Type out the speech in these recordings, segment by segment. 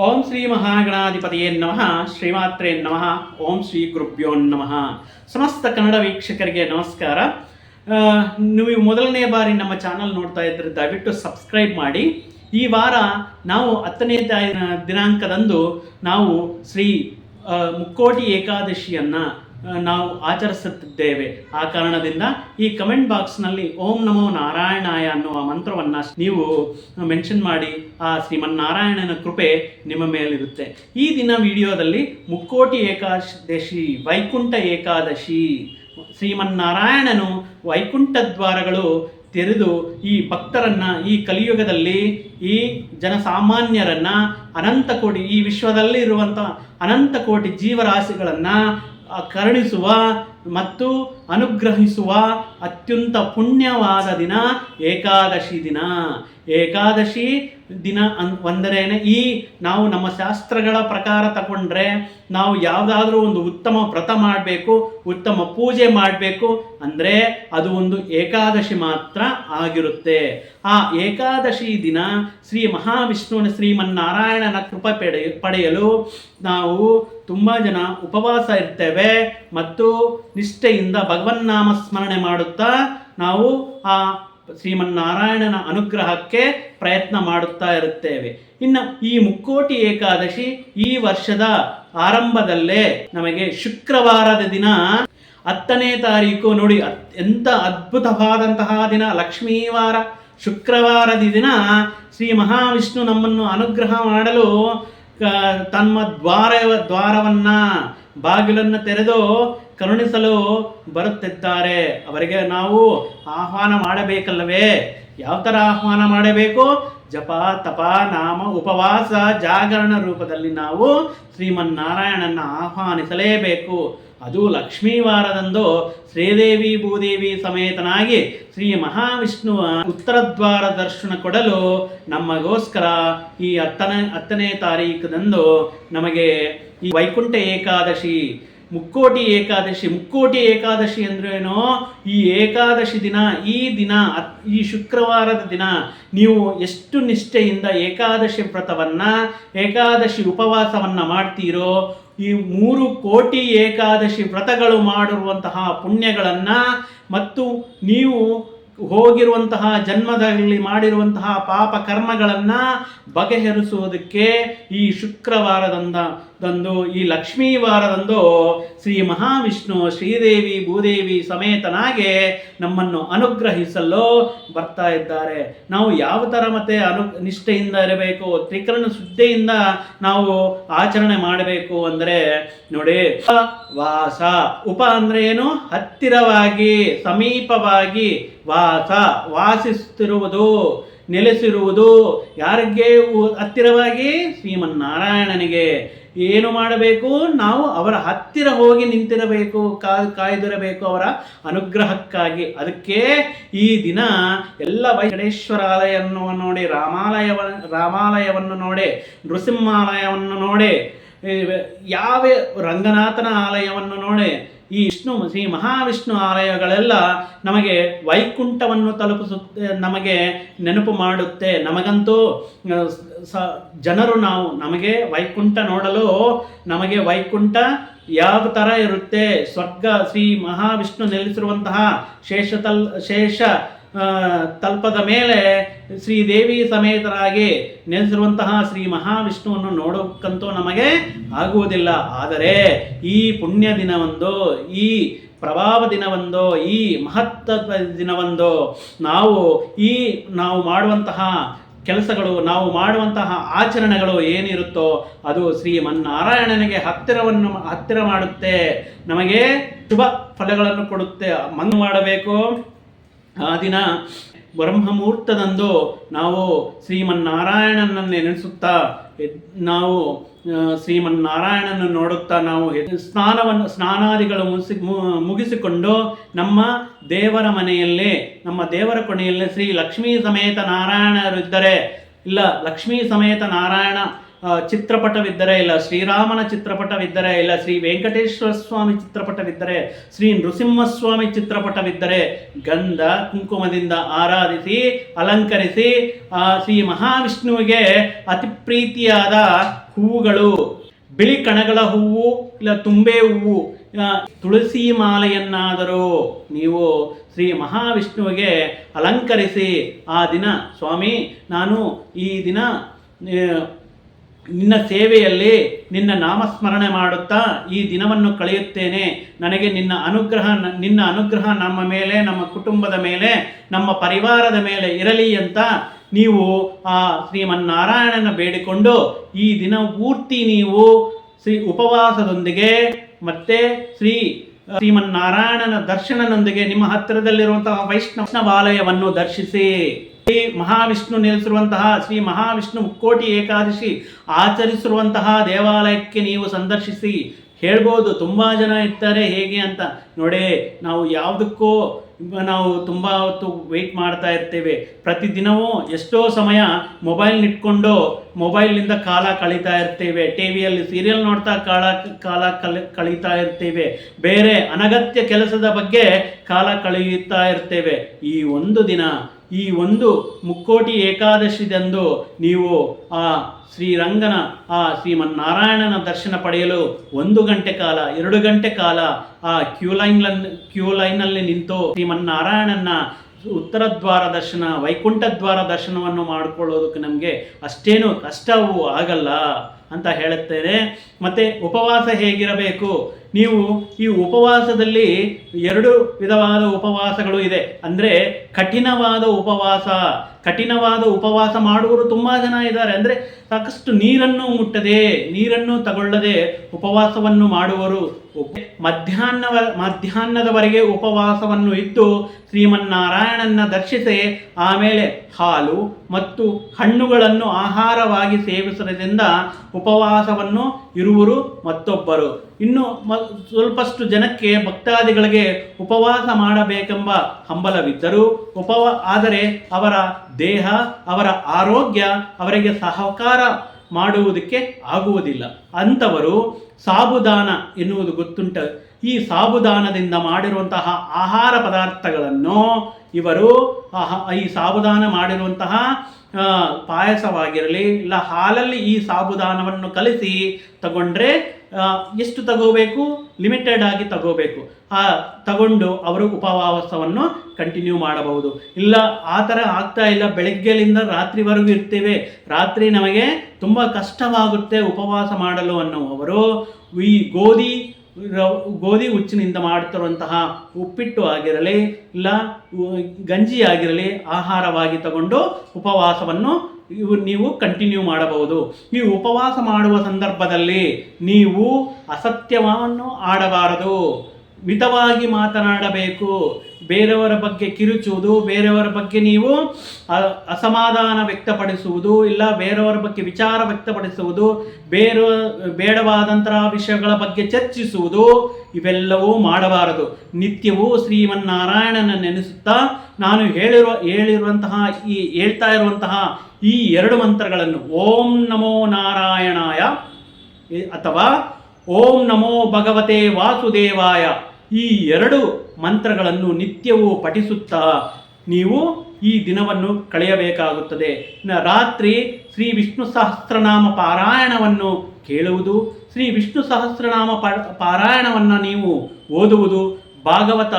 ಓಂ ಶ್ರೀ ಮಹಾಗಣಾಧಿಪತಿಯೇ ನಮಃ, ಶ್ರೀಮಾತ್ರೇ ನಮಃ, ಓಂ ಶ್ರೀ ಗುರುಭ್ಯೋ ನಮಃ. ಸಮಸ್ತ ಕನ್ನಡ ವೀಕ್ಷಕರಿಗೆ ನಮಸ್ಕಾರ. ನೀವು ಮೊದಲನೇ ಬಾರಿ ನಮ್ಮ ಚಾನಲ್ ನೋಡ್ತಾ ಇದ್ದರೆ ದಯವಿಟ್ಟು ಸಬ್ಸ್ಕ್ರೈಬ್ ಮಾಡಿ. ಈ ವಾರ ನಾವು ಹತ್ತನೇ ದಿನಾಂಕದಂದು ನಾವು ಶ್ರೀ ಮುಕ್ಕೋಟಿ ಏಕಾದಶಿಯನ್ನು ನಾವು ಆಚರಿಸುತ್ತಿದ್ದೇವೆ. ಆ ಕಾರಣದಿಂದ ಈ ಕಮೆಂಟ್ ಬಾಕ್ಸ್ನಲ್ಲಿ ಓಂ ನಮೋ ನಾರಾಯಣಾಯ ಅನ್ನುವ ಮಂತ್ರವನ್ನು ನೀವು ಮೆನ್ಷನ್ ಮಾಡಿ, ಆ ಶ್ರೀಮನ್ನಾರಾಯಣನ ಕೃಪೆ ನಿಮ್ಮ ಮೇಲಿರುತ್ತೆ. ಈ ದಿನ ವಿಡಿಯೋದಲ್ಲಿ ಮುಕ್ಕೋಟಿ ಏಕಾದಶಿ, ವೈಕುಂಠ ಏಕಾದಶಿ, ಶ್ರೀಮನ್ನಾರಾಯಣನು ವೈಕುಂಠ ದ್ವಾರಗಳು ತೆರೆದು ಈ ಭಕ್ತರನ್ನ, ಈ ಕಲಿಯುಗದಲ್ಲಿ ಈ ಜನಸಾಮಾನ್ಯರನ್ನ ಅನಂತ ಕೋಟಿ, ಈ ವಿಶ್ವದಲ್ಲಿ ಇರುವಂಥ ಅನಂತ ಕೋಟಿ ಜೀವರಾಶಿಗಳನ್ನ ಕರುಣಿಸುವ ಮತ್ತು ಅನುಗ್ರಹಿಸುವ ಅತ್ಯಂತ ಪುಣ್ಯವಾದ ದಿನ ಏಕಾದಶಿ ದಿನ. ಏಕಾದಶಿ ದಿನ ಅನ್ ಒಂದರೇನೆ ಈ ನಾವು ನಮ್ಮ ಶಾಸ್ತ್ರಗಳ ಪ್ರಕಾರ ತಗೊಂಡ್ರೆ ನಾವು ಯಾವುದಾದ್ರೂ ಒಂದು ಉತ್ತಮ ವ್ರತ ಮಾಡಬೇಕು, ಉತ್ತಮ ಪೂಜೆ ಮಾಡಬೇಕು ಅಂದರೆ ಅದು ಒಂದು ಏಕಾದಶಿ ಮಾತ್ರ ಆಗಿರುತ್ತೆ. ಆ ಏಕಾದಶಿ ದಿನ ಶ್ರೀ ಮಹಾವಿಷ್ಣುವಿನ ಶ್ರೀಮನ್ನಾರಾಯಣನ ಕೃಪೆ ಪಡೆ, ಪಡೆಯಲು ನಾವು ತುಂಬ ಜನ ಉಪವಾಸ ಇರ್ತೇವೆ ಮತ್ತು ನಿಷ್ಠೆಯಿಂದ ಭಗವನ್ನಾಮ ಸ್ಮರಣೆ ಮಾಡುತ್ತಾ ನಾವು ಆ ಶ್ರೀಮನ್ನಾರಾಯಣನ ಅನುಗ್ರಹಕ್ಕೆ ಪ್ರಯತ್ನ ಮಾಡುತ್ತಾ ಇರುತ್ತೇವೆ. ಇನ್ನು ಈ ಮುಕ್ಕೋಟಿ ಏಕಾದಶಿ ಈ ವರ್ಷದ ಆರಂಭದಲ್ಲೇ ನಮಗೆ ಶುಕ್ರವಾರದ ದಿನ ಹತ್ತನೇ ತಾರೀಕು ನೋಡಿ ಎಂಥ ಅದ್ಭುತವಾದಂತಹ ದಿನ ಲಕ್ಷ್ಮೀವಾರ ಶುಕ್ರವಾರದ ದಿನ ಶ್ರೀ ಮಹಾವಿಷ್ಣು ನಮ್ಮನ್ನು ಅನುಗ್ರಹ ಮಾಡಲು ತಮ್ಮ ದ್ವಾರ ದ್ವಾರವನ್ನು ಬಾಗಿಲನ್ನು ತೆರೆದು ಕರುಣಿಸಲು ಬರುತ್ತಿದ್ದಾರೆ. ಅವರಿಗೆ ನಾವು ಆಹ್ವಾನ ಮಾಡಬೇಕಲ್ಲವೇ? ಯಾವ ಥರ ಆಹ್ವಾನ ಮಾಡಬೇಕು? ಜಪ, ತಪ, ನಾಮ, ಉಪವಾಸ, ಜಾಗರಣ ರೂಪದಲ್ಲಿ ನಾವು ಶ್ರೀಮನ್ನಾರಾಯಣನ ಆಹ್ವಾನಿಸಲೇಬೇಕು. ಅದು ಲಕ್ಷ್ಮೀವಾರದಂದು ಶ್ರೀದೇವಿ ಭೂದೇವಿ ಸಮೇತನಾಗಿ ಶ್ರೀ ಮಹಾವಿಷ್ಣುವ ಉತ್ತರದ್ವಾರ ದರ್ಶನ ಕೊಡಲು ನಮಗೋಸ್ಕರ ಈ ಹತ್ತನೇ ಹತ್ತನೇ ತಾರೀಕದಂದು ನಮಗೆ ಈ ವೈಕುಂಠ ಏಕಾದಶಿ ಮುಕ್ಕೋಟಿ ಏಕಾದಶಿ ಮುಕ್ಕೋಟಿ ಏಕಾದಶಿ ಅಂದ್ರೇನು, ಈ ಏಕಾದಶಿ ದಿನ, ಈ ದಿನ ಈ ಶುಕ್ರವಾರದ ದಿನ, ನೀವು ಎಷ್ಟು ನಿಷ್ಠೆಯಿಂದ ಏಕಾದಶಿ ವ್ರತವನ್ನು, ಏಕಾದಶಿ ಉಪವಾಸವನ್ನ ಮಾಡ್ತೀರೋ, ಈ ಮೂರು ಕೋಟಿ ಏಕಾದಶಿ ವ್ರತಗಳು ಮಾಡಿರುವಂತಹ ಪುಣ್ಯಗಳನ್ನ, ಮತ್ತು ನೀವು ಹೋಗಿರುವಂತಹ ಜನ್ಮದಲ್ಲಿ ಮಾಡಿರುವಂತಹ ಪಾಪ ಕರ್ಮಗಳನ್ನು ಬಗೆಹರಿಸುವುದಕ್ಕೆ ಈ ಶುಕ್ರವಾರದಂದ ದಂದು ಈ ಲಕ್ಷ್ಮೀ ವಾರದಂದು ಶ್ರೀ ಮಹಾವಿಷ್ಣು, ಶ್ರೀದೇವಿ, ಭೂದೇವಿ ಸಮೇತನಾಗೆ ನಮ್ಮನ್ನು ಅನುಗ್ರಹಿಸಲು ಬರ್ತಾ ಇದ್ದಾರೆ. ನಾವು ಯಾವ ಥರ ಮತ್ತೆ ಅನು, ನಿಷ್ಠೆಯಿಂದ ಇರಬೇಕು, ತ್ರಿಕರಣ ಶುದ್ಧಿಯಿಂದ ನಾವು ಆಚರಣೆ ಮಾಡಬೇಕು ಅಂದರೆ ನೋಡಿ, ವಾಸ. ಉಪ ಅಂದ್ರೆ ಏನು? ಹತ್ತಿರವಾಗಿ, ಸಮೀಪವಾಗಿ ವಾಸ. ವಾಸಿಸುತ್ತಿರುವುದು. ನೆಲೆಸಿರುವುದು. ಯಾರಿಗೆ ಹತ್ತಿರವಾಗಿ? ಶ್ರೀಮನ್ನಾರಾಯಣನಿಗೆ. ಏನು ಮಾಡಬೇಕು? ನಾವು ಅವರ ಹತ್ತಿರ ಹೋಗಿ ನಿಂತಿರಬೇಕು ಕಾಯ್ದಿರಬೇಕು ಅವರ ಅನುಗ್ರಹಕ್ಕಾಗಿ. ಅದಕ್ಕೆ ಈ ದಿನ ಎಲ್ಲ ವೆಂಕಟೇಶ್ವರಾಲಯವನ್ನು ನೋಡಿ, ರಾಮಾಲಯವ, ರಾಮಾಲಯವನ್ನು ನೋಡಿ, ನೃಸಿಂಹಾಲಯವನ್ನು ನೋಡಿ ಯಾವ ರಂಗನಾಥನ ಆಲಯವನ್ನು ನೋಡಿ ಈ ವಿಷ್ಣು, ಶ್ರೀ ಮಹಾವಿಷ್ಣು ಆಲಯಗಳೆಲ್ಲ ನಮಗೆ ವೈಕುಂಠವನ್ನು ತಲುಪಿಸುತ್ತೆ, ನಮಗೆ ನೆನಪು ಮಾಡುತ್ತೆ. ನಮಗಂತೂ ಸ ಜನರು ನಾವು, ನಮಗೆ ವೈಕುಂಠ ನೋಡಲು, ನಮಗೆ ವೈಕುಂಠ ಯಾವ ಥರ ಇರುತ್ತೆ? ಸ್ವರ್ಗ, ಶ್ರೀ ಮಹಾವಿಷ್ಣು ನೆಲೆಸಿರುವಂತಹ ಶೇಷತಲ್, ಶೇಷ ತಲ್ಪದ ಮೇಲೆ ಶ್ರೀದೇವಿ ಸಮೇತರಾಗಿ ನೆಲೆಸಿರುವಂತಹ ಶ್ರೀ ಮಹಾವಿಷ್ಣುವನ್ನು ನೋಡೋಕ್ಕಂತೂ ನಮಗೆ ಆಗುವುದಿಲ್ಲ. ಆದರೆ ಈ ಪುಣ್ಯ ದಿನವೊಂದು, ಈ ಪ್ರಭಾವ ದಿನವೊಂದು, ಈ ಮಹತ್ವದ ದಿನವೊಂದು ನಾವು ಈ, ನಾವು ಮಾಡುವಂತಹ ಕೆಲಸಗಳು, ನಾವು ಮಾಡುವಂತಹ ಆಚರಣೆಗಳು ಏನಿರುತ್ತೋ ಅದು ಶ್ರೀಮನ್ನಾರಾಯಣನಿಗೆ ಹತ್ತಿರವನ್ನು, ಹತ್ತಿರ ಮಾಡುತ್ತೆ. ನಮಗೆ ಶುಭ ಫಲಗಳನ್ನು ಕೊಡುತ್ತೆ. ಮಣ್ಣು ಮಾಡಬೇಕು ಆ ದಿನ ಬ್ರಹ್ಮಮುಹೂರ್ತದಂದು ನಾವು ಶ್ರೀಮನ್ನಾರಾಯಣನನ್ನು ನೆನೆಸುತ್ತಾ ನಾವು ಶ್ರೀಮನ್ನಾರಾಯಣನ ನೋಡುತ್ತಾ ನಾವು ಸ್ನಾನವನ್ನು, ಸ್ನಾನಾದಿಗಳು ಮುಗಿಸಿ ಮುಗಿಸಿಕೊಂಡು ನಮ್ಮ ದೇವರ ಮನೆಯಲ್ಲೇ, ನಮ್ಮ ದೇವರ ಕೊನೆಯಲ್ಲೇ ಶ್ರೀ ಲಕ್ಷ್ಮೀ ಸಮೇತ ನಾರಾಯಣರಿದ್ದರೆ, ಇಲ್ಲ, ಲಕ್ಷ್ಮೀ ಸಮೇತ ನಾರಾಯಣ ಚಿತ್ರಪಟವಿದ್ದರೆ ಇಲ್ಲ, ಶ್ರೀರಾಮನ ಚಿತ್ರಪಟವಿದ್ದರೆ ಇಲ್ಲ, ಶ್ರೀ ವೆಂಕಟೇಶ್ವರ ಸ್ವಾಮಿ ಚಿತ್ರಪಟವಿದ್ದರೆ, ಶ್ರೀ ನೃಸಿಂಹಸ್ವಾಮಿ ಚಿತ್ರಪಟವಿದ್ದರೆ ಗಂಧ ಕುಂಕುಮದಿಂದ ಆರಾಧಿಸಿ, ಅಲಂಕರಿಸಿ ಶ್ರೀ ಮಹಾವಿಷ್ಣುವಿಗೆ ಅತಿ ಪ್ರೀತಿಯಾದ ಹೂವುಗಳು. ಬಿಳಿ ಕಣಗಳ ಹೂವು ಇಲ್ಲ, ತುಂಬೆ ಹೂವು ತುಳಸಿ ಮಾಲೆಯನ್ನಾದರೂ ನೀವು ಶ್ರೀ ಮಹಾವಿಷ್ಣುವಿಗೆ ಅಲಂಕರಿಸಿ, ಆ ದಿನ, ಸ್ವಾಮಿ, ನಾನು ಈ ದಿನ ನಿನ್ನ ಸೇವೆಯಲ್ಲಿ ನಿನ್ನ ನಾಮಸ್ಮರಣೆ ಮಾಡುತ್ತಾ ಈ ದಿನವನ್ನು ಕಳೆಯುತ್ತೇನೆ. ನನಗೆ ನಿನ್ನ ಅನುಗ್ರಹ ನಿನ್ನ ಅನುಗ್ರಹ ನಮ್ಮ ಮೇಲೆ, ನಮ್ಮ ಕುಟುಂಬದ ಮೇಲೆ, ನಮ್ಮ ಪರಿವಾರದ ಮೇಲೆ ಇರಲಿ ಅಂತ ನೀವು ಆ ಶ್ರೀಮನ್ನಾರಾಯಣನ ಬೇಡಿಕೊಂಡು ಈ ದಿನ ಪೂರ್ತಿ ನೀವು ಶ್ರೀ ಉಪವಾಸದೊಂದಿಗೆ ಮತ್ತೆ ಶ್ರೀ ಶ್ರೀಮನ್ನಾರಾಯಣನ ದರ್ಶನದೊಂದಿಗೆ ನಿಮ್ಮ ಹತ್ತಿರದಲ್ಲಿರುವಂತಹ ವೈಷ್ಣವಾಲಯವನ್ನು ದರ್ಶಿಸಿ. ಶ್ರೀ ಮಹಾವಿಷ್ಣು ನೆಲೆಸಿರುವಂತಹ ಶ್ರೀ ಮಹಾವಿಷ್ಣು ಮುಕ್ಕೋಟಿ ಏಕಾದಶಿ ಆಚರಿಸಿರುವಂತಹ ದೇವಾಲಯಕ್ಕೆ ನೀವು ಸಂದರ್ಶಿಸಿ ಹೇಳ್ಬೋದು. ತುಂಬ ಜನ ಇರ್ತಾರೆ ಹೇಗೆ ಅಂತ. ನೋಡೇ, ನಾವು ಯಾವುದಕ್ಕೂ ನಾವು ತುಂಬ ಹೊತ್ತು ವೆಯ್ಟ್ ಮಾಡ್ತಾ ಇರ್ತೇವೆ. ಪ್ರತಿದಿನವೂ ಎಷ್ಟೋ ಸಮಯ ಮೊಬೈಲ್ ಇಟ್ಕೊಂಡು ಮೊಬೈಲ್ನಿಂದ ಕಾಲ ಕಳೀತಾ ಇರ್ತೇವೆ. ಟಿ ವಿಯಲ್ಲಿ ಸೀರಿಯಲ್ ನೋಡ್ತಾ ಕಾಲ ಕಾಲ ಕಲಿ ಕಳೀತಾ ಇರ್ತೇವೆ. ಬೇರೆ ಅನಗತ್ಯ ಕೆಲಸದ ಬಗ್ಗೆ ಕಾಲ ಕಳೆಯುತ್ತಾ ಇರ್ತೇವೆ. ಈ ಒಂದು ದಿನ ಈ ಒಂದು ಮುಕ್ಕೋಟಿ ಏಕಾದಶಿದಂದು ನೀವು ಆ ಶ್ರೀರಂಗನ, ಆ ಶ್ರೀಮನ್ನಾರಾಯಣನ ದರ್ಶನ ಪಡೆಯಲು ಒಂದು ಗಂಟೆ ಕಾಲ, ಎರಡು ಗಂಟೆ ಕಾಲ ಆ ಕ್ಯೂ ಲೈನ್ ಕ್ಯೂ ಲೈನಲ್ಲಿ ನಿಂತು ಶ್ರೀಮನ್ನಾರಾಯಣನ ಉತ್ತರ ದ್ವಾರ ದರ್ಶನ, ವೈಕುಂಠ ದ್ವಾರ ದರ್ಶನವನ್ನು ಮಾಡಿಕೊಳ್ಳೋದಕ್ಕೆ ನಮಗೆ ಅಷ್ಟೇನು ಕಷ್ಟವೂ ಆಗಲ್ಲ ಅಂತ ಹೇಳುತ್ತೇನೆ. ಮತ್ತು ಉಪವಾಸ ಹೇಗಿರಬೇಕು? ನೀವು ಈ ಉಪವಾಸದಲ್ಲಿ ಎರಡು ವಿಧವಾದ ಉಪವಾಸಗಳು ಇದೆ. ಅಂದರೆ ಕಠಿಣವಾದ ಉಪವಾಸ. ಕಠಿಣವಾದ ಉಪವಾಸ ಮಾಡುವವರು ತುಂಬ ಜನ ಇದ್ದಾರೆ. ಅಂದರೆ ಸಾಕಷ್ಟು ನೀರನ್ನು ಮುಟ್ಟದೆ, ನೀರನ್ನು ತಗೊಳ್ಳದೆ ಉಪವಾಸವನ್ನು ಮಾಡುವರು. ಮಧ್ಯಾಹ್ನ ಮಧ್ಯಾಹ್ನದವರೆಗೆ ಉಪವಾಸವನ್ನು ಇದ್ದು ಶ್ರೀಮನ್ನಾರಾಯಣನ ದರ್ಶಿಸಿ ಆಮೇಲೆ ಹಾಲು ಮತ್ತು ಹಣ್ಣುಗಳನ್ನು ಆಹಾರವಾಗಿ ಸೇವಿಸುವುದರಿಂದ ಉಪವಾಸವನ್ನು ಇರುವರು ಮತ್ತೊಬ್ಬರು. ಇನ್ನು ಸ್ವಲ್ಪಷ್ಟು ಜನಕ್ಕೆ ಭಕ್ತಾದಿಗಳಿಗೆ ಉಪವಾಸ ಮಾಡಬೇಕೆಂಬ ಹಂಬಲವಿದ್ದರೂ ಉಪವ, ಆದರೆ ಅವರ ದೇಹ, ಅವರ ಆರೋಗ್ಯ ಅವರಿಗೆ ಸಹಕಾರ ಮಾಡುವುದಕ್ಕೆ ಆಗುವುದಿಲ್ಲ. ಅಂಥವರು ಸಾಬುದಾನ ಎನ್ನುವುದು ಗೊತ್ತುಂಟ. ಈ ಸಾಬುದಾನದಿಂದ ಮಾಡಿರುವಂತಹ ಆಹಾರ ಪದಾರ್ಥಗಳನ್ನು ಇವರು ಈ ಸಾಬುದಾನ ಮಾಡಿರುವಂತಹ ಪಾಯಸವಾಗಿರಲಿ, ಇಲ್ಲ ಹಾಲಲ್ಲಿ ಈ ಸಾಬುದಾನವನ್ನು ಕಲಿಸಿ ತಗೊಂಡ್ರೆ ಎಷ್ಟು ತಗೋಬೇಕು? ಲಿಮಿಟೆಡ್ ಆಗಿ ತಗೋಬೇಕು. ಆ, ತಗೊಂಡು ಅವರು ಉಪವಾಸವನ್ನು ಕಂಟಿನ್ಯೂ ಮಾಡಬಹುದು. ಇಲ್ಲ, ಆ ಥರ ಆಗ್ತಾ ಇಲ್ಲ. ಬೆಳಗ್ಗೆಲಿಂದ ರಾತ್ರಿವರೆಗೂ ಇರ್ತೇವೆ. ರಾತ್ರಿ ನಮಗೆ ತುಂಬ ಕಷ್ಟವಾಗುತ್ತೆ ಉಪವಾಸ ಮಾಡಲು ಅನ್ನುವವರು. ಈ ಗೋಧಿ ಗೋಧಿ ಹುಚ್ಚಿನಿಂದ ಮಾಡ್ತಿರುವಂತಹ ಉಪ್ಪಿಟ್ಟು ಆಗಿರಲಿ, ಇಲ್ಲ ಗಂಜಿ ಆಗಿರಲಿ, ಆಹಾರವಾಗಿ ತಗೊಂಡು ಉಪವಾಸವನ್ನು ಇವು ನೀವು ಕಂಟಿನ್ಯೂ ಮಾಡಬಹುದು. ನೀವು ಉಪವಾಸ ಮಾಡುವ ಸಂದರ್ಭದಲ್ಲಿ ನೀವು ಅಸತ್ಯವನ್ನು ಆಡಬಾರದು. ಮಿತವಾಗಿ ಮಾತನಾಡಬೇಕು. ಬೇರೆಯವರ ಬಗ್ಗೆ ಕಿರುಚುವುದು, ಬೇರೆಯವರ ಬಗ್ಗೆ ನೀವು ಅಸಮಾಧಾನ ವ್ಯಕ್ತಪಡಿಸುವುದು, ಇಲ್ಲ ಬೇರೆಯವರ ಬಗ್ಗೆ ವಿಚಾರ ವ್ಯಕ್ತಪಡಿಸುವುದು, ಬೇರೆ, ಬೇಡವಾದಂತಹ ವಿಷಯಗಳ ಬಗ್ಗೆ ಚರ್ಚಿಸುವುದು, ಇವೆಲ್ಲವೂ ಮಾಡಬಾರದು. ನಿತ್ಯವೂ ಶ್ರೀಮನ್ನಾರಾಯಣನ ನೆನೆಸುತ್ತಾ ನಾನು ಹೇಳಿರುವ, ಹೇಳಿರುವಂತಹ ಈ, ಹೇಳ್ತಾ ಇರುವಂತಹ ಈ ಎರಡು ಮಂತ್ರಗಳನ್ನು ಓಂ ನಮೋ ನಾರಾಯಣಾಯ ಅಥವಾ ಓಂ ನಮೋ ಭಗವತೆ ವಾಸುದೇವಾಯ ಈ ಎರಡು ಮಂತ್ರಗಳನ್ನು ನಿತ್ಯವೂ ಪಠಿಸುತ್ತಾ ನೀವು ಈ ದಿನವನ್ನು ಕಳೆಯಬೇಕಾಗುತ್ತದೆ. ರಾತ್ರಿ ಶ್ರೀ ವಿಷ್ಣು ಸಹಸ್ರನಾಮ ಪಾರಾಯಣವನ್ನು ಕೇಳುವುದು, ಶ್ರೀ ವಿಷ್ಣು ಸಹಸ್ರನಾಮ ಪಾರಾಯಣವನ್ನು ನೀವು ಓದುವುದು, ಭಾಗವತ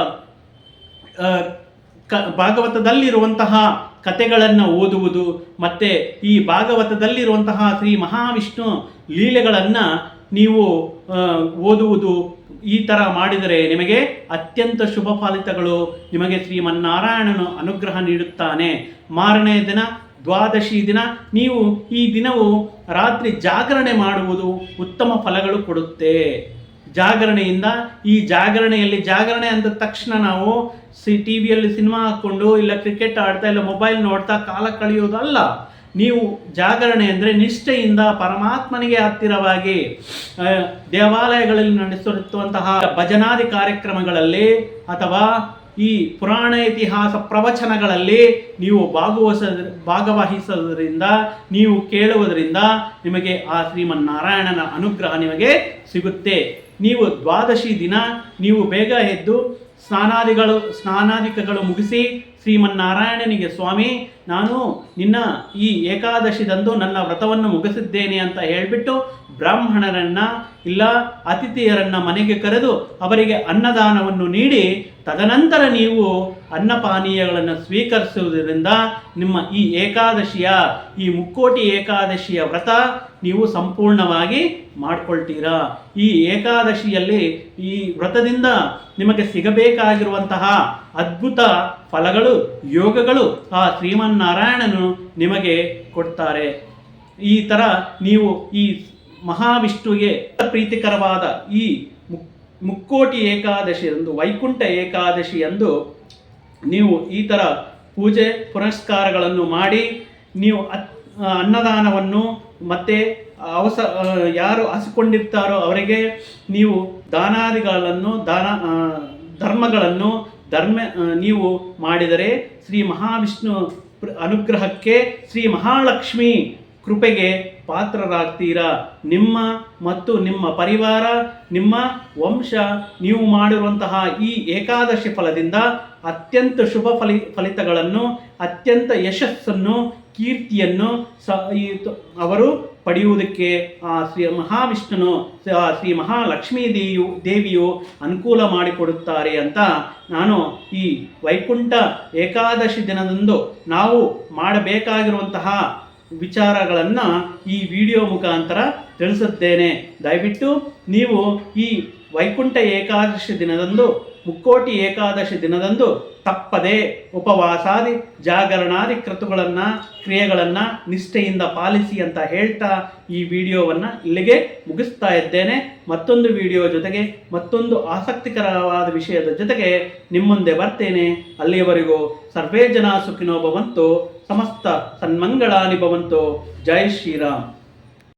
ಕ, ಭಾಗವತದಲ್ಲಿರುವಂತಹ ಕತೆಗಳನ್ನು ಓದುವುದು ಮತ್ತು ಈ ಭಾಗವತದಲ್ಲಿರುವಂತಹ ಶ್ರೀ ಮಹಾವಿಷ್ಣು ಲೀಲೆಗಳನ್ನು ನೀವು ಓದುವುದು ಈ ಥರ ಮಾಡಿದರೆ ನಿಮಗೆ ಅತ್ಯಂತ ಶುಭ ಫಲಿತಗಳು ನಿಮಗೆ ಶ್ರೀಮನ್ನಾರಾಯಣನು ಅನುಗ್ರಹ ನೀಡುತ್ತಾನೆ. ಮಾರನೇ ದಿನ, ದ್ವಾದಶಿ ದಿನ, ನೀವು ಈ ದಿನವು ರಾತ್ರಿ ಜಾಗರಣೆ ಮಾಡುವುದು ಉತ್ತಮ ಫಲಗಳು ಕೊಡುತ್ತೆ. ಜಾಗರಣೆಯಿಂದ, ಈ ಜಾಗರಣೆಯಲ್ಲಿ ಜಾಗರಣೆ ಅಂದ ತಕ್ಷಣ ನಾವು ಸಿ, ಟಿ, ವಿಯಲ್ಲಿ ಸಿನಿಮಾ ಹಾಕ್ಕೊಂಡು, ಇಲ್ಲ ಕ್ರಿಕೆಟ್ ಆಡ್ತಾ, ಇಲ್ಲ ಮೊಬೈಲ್ ನೋಡ್ತಾ ಕಾಲ ಕಳೆಯೋದಲ್ಲ. ನೀವು ಜಾಗರಣೆ ಅಂದರೆ ನಿಷ್ಠೆಯಿಂದ ಪರಮಾತ್ಮನಿಗೆ ಹತ್ತಿರವಾಗಿ ದೇವಾಲಯಗಳಲ್ಲಿ ನಡೆಸುತ್ತಿರುವಂತಹ ಭಜನಾದಿ ಕಾರ್ಯಕ್ರಮಗಳಲ್ಲಿ ಅಥವಾ ಈ ಪುರಾಣ ಇತಿಹಾಸ ಪ್ರವಚನಗಳಲ್ಲಿ ನೀವು ಭಾಗವಹಿಸ, ಭಾಗವಹಿಸೋದ್ರಿಂದ, ನೀವು ಕೇಳುವುದರಿಂದ ನಿಮಗೆ ಆ ಶ್ರೀಮನ್ನಾರಾಯಣನ ಅನುಗ್ರಹ ನಿಮಗೆ ಸಿಗುತ್ತೆ. ನೀವು ದ್ವಾದಶಿ ದಿನ ನೀವು ಬೇಗ ಎದ್ದು ಸ್ನಾನಾದಿಗಳು, ಸ್ನಾನಾದಿಕಗಳು ಮುಗಿಸಿ ಶ್ರೀಮನ್ನಾರಾಯಣನಿಗೆ, ಸ್ವಾಮಿ, ನಾನು ನಿನ್ನ ಈ ಏಕಾದಶಿದಂದು ನನ್ನ ವ್ರತವನ್ನು ಮುಗಿಸಿದ್ದೇನೆ ಅಂತ ಹೇಳಿಬಿಟ್ಟು ಬ್ರಾಹ್ಮಣರನ್ನ ಇಲ್ಲ ಅತಿಥಿಯರನ್ನ ಮನೆಗೆ ಕರೆದು ಅವರಿಗೆ ಅನ್ನದಾನವನ್ನು ನೀಡಿ, ತದನಂತರ ನೀವು ಅನ್ನಪಾನೀಯಗಳನ್ನು ಸ್ವೀಕರಿಸುವುದರಿಂದ ನಿಮ್ಮ ಈ ಏಕಾದಶಿಯ, ಈ ಮುಕ್ಕೋಟಿ ಏಕಾದಶಿಯ ವ್ರತ ನೀವು ಸಂಪೂರ್ಣವಾಗಿ ಮಾಡ್ಕೊಳ್ತೀರಾ? ಈ ಏಕಾದಶಿಯಲ್ಲಿ ಈ ವ್ರತದಿಂದ ನಿಮಗೆ ಸಿಗಬೇಕಾಗಿರುವಂತಹ ಅದ್ಭುತ ಫಲಗಳು, ಯೋಗಗಳು ಆ ಶ್ರೀಮನ್ನಾರಾಯಣನು ನಿಮಗೆ ಕೊಡ್ತಾರೆ. ಈ ಥರ ನೀವು ಈ ಮಹಾವಿಷ್ಣುವಿಗೆ ಪ್ರೀತಿಕರವಾದ ಈ ಮುಕ್- ಮುಕ್ಕೋಟಿ ಏಕಾದಶಿ ಎಂದು, ವೈಕುಂಠ ಏಕಾದಶಿ ಎಂದು ನೀವು ಈ ಥರ ಪೂಜೆ ಪುರಸ್ಕಾರಗಳನ್ನು ಮಾಡಿ, ನೀವು ಅನ್ನದಾನವನ್ನು ಮತ್ತು ಅವಸ ಯಾರು ಹಸಿಕೊಂಡಿರ್ತಾರೋ ಅವರಿಗೆ ನೀವು ದಾನಾದಿಗಳನ್ನು, ದಾನ ಧರ್ಮಗಳನ್ನು ಧರ್ಮ ನೀವು ಮಾಡಿದರೆ ಶ್ರೀ ಮಹಾವಿಷ್ಣು ಅನುಗ್ರಹಕ್ಕೆ ಶ್ರೀ ಮಹಾಲಕ್ಷ್ಮಿ ಕೃಪೆಗೆ ಪಾತ್ರರಾಗ್ತೀರಾ. ನಿಮ್ಮ ಮತ್ತು ನಿಮ್ಮ ಪರಿವಾರ, ನಿಮ್ಮ ವಂಶ, ನೀವು ಮಾಡಿರುವಂತಹ ಈ ಏಕಾದಶಿ ಫಲದಿಂದ ಅತ್ಯಂತ ಶುಭ ಫಲಿ, ಫಲಿತಗಳನ್ನು, ಅತ್ಯಂತ ಯಶಸ್ಸನ್ನು ಕೀರ್ತಿಯನ್ನು ಸ ಅವರು ಪಡೆಯುವುದಕ್ಕೆ, ಆ, ಶ್ರೀ ಮಹಾವಿಷ್ಣುನು ಶ್ರೀ ಮಹಾಲಕ್ಷ್ಮೀ ದೇವಿಯು ದೇವಿಯು ಅನುಕೂಲ ಮಾಡಿಕೊಡುತ್ತಾರೆ ಅಂತ ನಾನು ಈ ವೈಕುಂಠ ಏಕಾದಶಿ ದಿನದಂದು ನಾವು ಮಾಡಬೇಕಾಗಿರುವಂತಹ ವಿಚಾರಗಳನ್ನು ಈ ವಿಡಿಯೋ ಮುಖಾಂತರ ತಿಳಿಸುತ್ತೇನೆ ದಯವಿಟ್ಟು ನೀವು ಈ ವೈಕುಂಠ ಏಕಾದಶಿ ದಿನದಂದು ಮುಕ್ಕೋಟಿ ಏಕಾದಶಿ ದಿನದಂದು ತಪ್ಪದೆ ಉಪವಾಸಾದಿ ಜಾಗರಣಾದಿ ಕೃತುಗಳನ್ನು, ಕ್ರಿಯೆಗಳನ್ನು ನಿಷ್ಠೆಯಿಂದ ಪಾಲಿಸಿ ಅಂತ ಹೇಳ್ತಾ ಈ ವಿಡಿಯೋವನ್ನು ಇಲ್ಲಿಗೆ ಮುಗಿಸ್ತಾ ಇದ್ದೇನೆ. ಮತ್ತೊಂದು ವಿಡಿಯೋ ಜೊತೆಗೆ ಮತ್ತೊಂದು ಆಸಕ್ತಿಕರವಾದ ವಿಷಯದ ಜೊತೆಗೆ ನಿಮ್ಮುಂದೆ ಬರ್ತೇನೆ. ಅಲ್ಲಿಯವರೆಗೂ ಸರ್ವೇ ಜನ ಸುಖಿನೋ ಭವಂತು, ಸಮಸ್ತ ಸನ್ಮಂಗಳಾನಿ ಭವಂತು. ಜೈ ಶ್ರೀರಾಮ್.